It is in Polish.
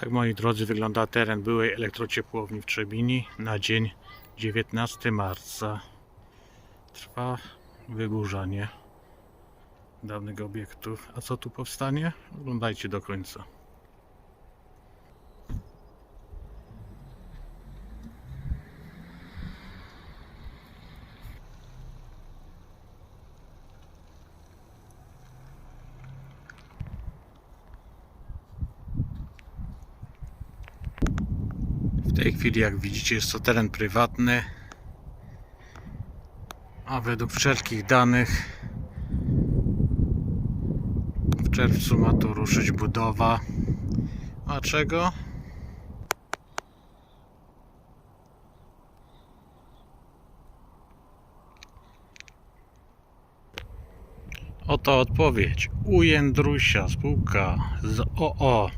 Tak moi drodzy wygląda teren byłej elektrociepłowni w Trzebini na dzień 19 marca. Trwa wygórzanie dawnych obiektów. A co tu powstanie? Oglądajcie do końca. W tej chwili, jak widzicie, jest to teren prywatny. A według wszelkich danych w czerwcu ma tu ruszyć budowa. A czego? Oto odpowiedź. U Jędrusia spółka z OO